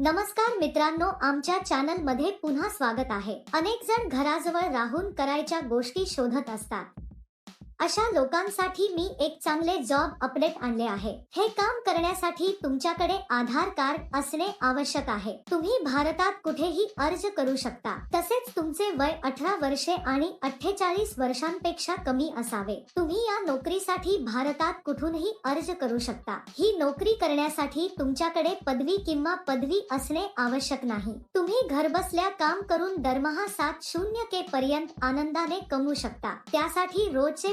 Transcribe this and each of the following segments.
नमस्कार मित्रांनो आमच्या चॅनलमध्ये पुन्हा स्वागत आहे. अनेक जण घराजवळ राहून करायच्या गोष्टी शोधत असतात. अशा लोकांसाठी मी एक चांगले जॉब अपडेट आणले आहे. हे काम करण्यासाठी तुमच्याकडे आधार कार्ड असणे आवश्यक आहे. तुम्ही भारतात कुठेही अर्ज करू शकता. तसेच तुमचे वय अठरा वर्षे आणि अठ्ठेचाळीस वर्षांपेक्षा कमी असावे. तुम्ही या नोकरीसाठी भारतात कुठूनही अर्ज करू शकता. ही नोकरी करण्यासाठी तुमच्याकडे पदवी किंवा पदवी असणे आवश्यक नाही. तुम्ही घरबसल्या काम करून दरमहा सात शून्य के पर्यंत आनंदाने कमवू शकता. त्यासाठी रोजचे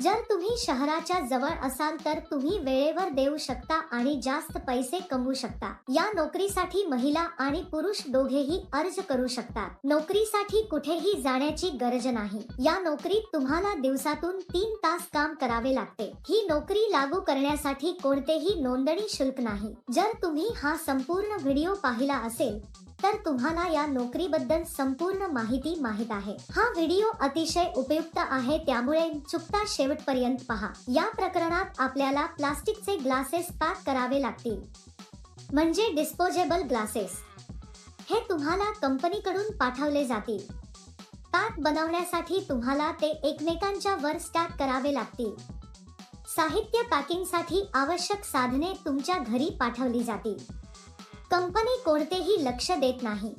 जर तुम्ही शहराच्या जवळ असाल तर तुम्ही वेळेवर देऊ शकता आणि जास्त पैसे कमवू शकता. या नोकरीसाठी महिला आणि पुरुष दोघेही अर्ज करू शकतात. नोकरीसाठी कुठेही जाण्याची गरज नाही. या नोकरीत तुम्हाला दिवसातून तीन तास काम करावे लागते. ही नोकरी लागू करण्यासाठी कोणतेही नोंदणी शुल्क नाही. जर तुम्ही हा संपूर्ण व्हिडिओ पाहिला असेल तर तुम्हाला या नोकरीबद्दल संपूर्ण माहिती माहीत आहे. हा व्हिडिओ अतिशय उपयुक्त आहे त्यामुळे चुकता शेवटपर्यंत पहा. या प्रकरणात आपल्याला प्लास्टिकचे ग्लासेस पॅक करावे लागतील. म्हणजे डिस्पोजेबल ग्लासेस हे तुम्हाला कंपनीकडून पाठवले जातील. पॅक बनवण्यासाठी तुम्हाला ते एकमेकांच्या वर स्टॅक करावे लागतील. साहित्य पॅकिंगसाठी आवश्यक साधने तुमच्या घरी पाठवली जातील. कंपनी कोणतेही लक्ष देत नाही.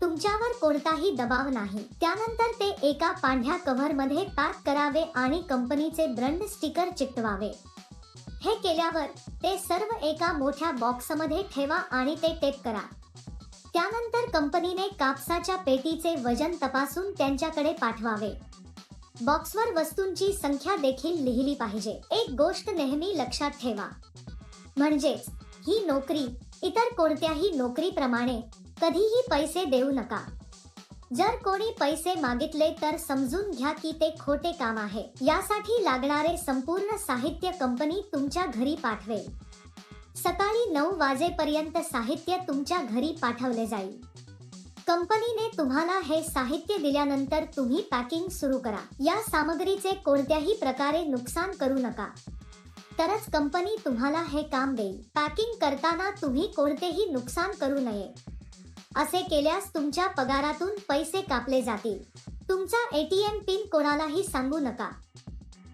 तुमच्यावर कोणताही दबाव नाही. त्यानंतर ते एका पांढऱ्या कव्हरमध्ये पॅक करावे आणि कंपनीचे ब्रँड स्टिकर चिकटवावे. हे केल्यावर ते सर्व एका मोठ्या बॉक्समध्ये ठेवा आणि ते टेप करा. त्यानंतर कंपनीने कापसाच्या पेटीचे वजन तपासून त्यांच्याकडे पाठवावे. बॉक्सवर वस्तूंची संख्या देखील लिहिली पाहिजे. एक गोष्ट नेहमी लक्षात ठेवा. म्हणजेच ही नोकरी इतर कोणत्याही नोकरीप्रमाणे कधीही पैसे देऊ नका. जर कोणी पैसे मागितले तर समजून घ्या की ते खोटे काम आहे. यासाठी लागणारे संपूर्ण साहित्य कंपनी तुमच्या घरी पाठवेल. सकाळी नऊ वाजेपर्यंत साहित्य तुमच्या घरी पाठवले जाईल. कंपनीने तुम्हाला हे साहित्य दिल्यानंतर तुम्ही पॅकिंग सुरू करा. या सामग्रीचे कोणत्याही प्रकारे नुकसान करू नका. तरच कंपनी तुम्हाला हे काम देईल. पॅकिंग करताना तुम्ही कोणतेही नुकसान करू नये. असे केल्यास तुमच्या पगारातून पैसे कापले जातील. तुमचा एटीएम पिन कोणालाही सांगू नका.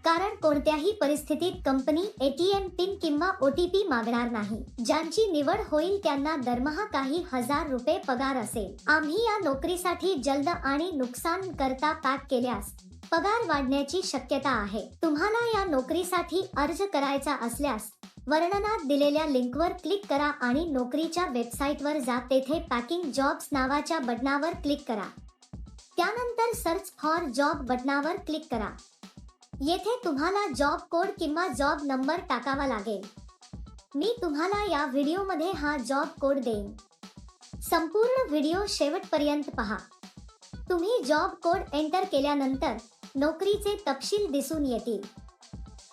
कारण कोणत्याही परिस्थितीत कंपनी एटीएम पिन किंवा ओटीपी मागणार नाही. ज्यांची निवड होईल त्यांना दरमहा काही हजार रुपये पगार असेल. आम्ही या नोकरीसाठी जलद आणि नुकसान करता पॅक केल्यास पगार वाढण्याची शक्यता आहे. तुम्हाला या नोकरीसाठी अर्ज करायचा असल्यास वर्णनात दिलेल्या लिंकवर क्लिक करा आणि नोकरीच्या वेबसाईटवर जा. तेथे पॅकिंग जॉब्स नावाच्या बटनावर क्लिक करा. त्यानंतर सर्च फॉर जॉब बटनावर क्लिक करा. येथे तुम्हाला जॉब कोड किंवा जॉब नंबर टाकावा लागेल. मी तुम्हाला या व्हिडिओमध्ये हा जॉब कोड देईन. संपूर्ण व्हिडिओ शेवटपर्यंत पहा. तुम्ही जॉब कोड एंटर केल्यानंतर नोकरीचे तपशील दिसून येतील.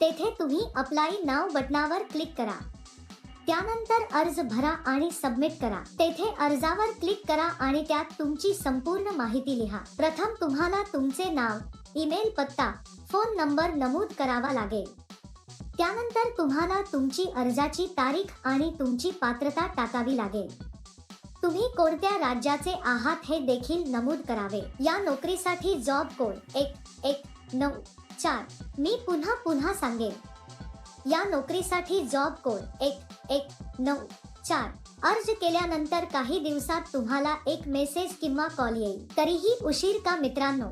तेथे तुम्ही अप्लाय नाव बटनावर क्लिक करा. त्यानंतर अर्ज भरा आणि सबमिट करा. तेथे अर्जावर क्लिक करा आणि त्यात तुमची संपूर्ण माहिती लिहा. प्रथम तुम्हाला तुमचे नाव ईमेल पत्ता फोन नंबर नमूद करावा लागेल. त्यानंतर तुम्हाला तुमची अर्जाची तारीख आणि तुमची पात्रता टाकावी लागेल. तुम्ही कोणत्या राज्याचे आहात हे देखील नमूद करावे. या नोकरीसाठी जॉब कोड एक एक नऊ चार. मी पुन्हा पुन्हा सांगेन. या नोकरीसाठी जॉब कोड एक एक नऊ चार. अर्ज केल्यानंतर काही दिवसात तुम्हाला एक मेसेज किंवा कॉल येईल. तरीही उशीर का मित्रांनो?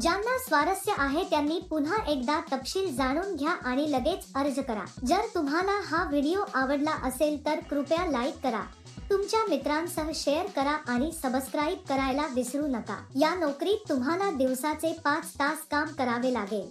ज्यांना स्वारस्य आहे त्यांनी पुन्हा एकदा तपशील जाणून घ्या आणि लगेच अर्ज करा. जर तुम्हाला हा व्हिडिओ आवडला असेल तर कृपया लाईक करा. तुमच्या मित्रांसह शेअर करा आणि सबस्क्राईब करायला विसरू नका. या नोकरीत तुम्हाला दिवसाचे पाच तास काम करावे लागेल.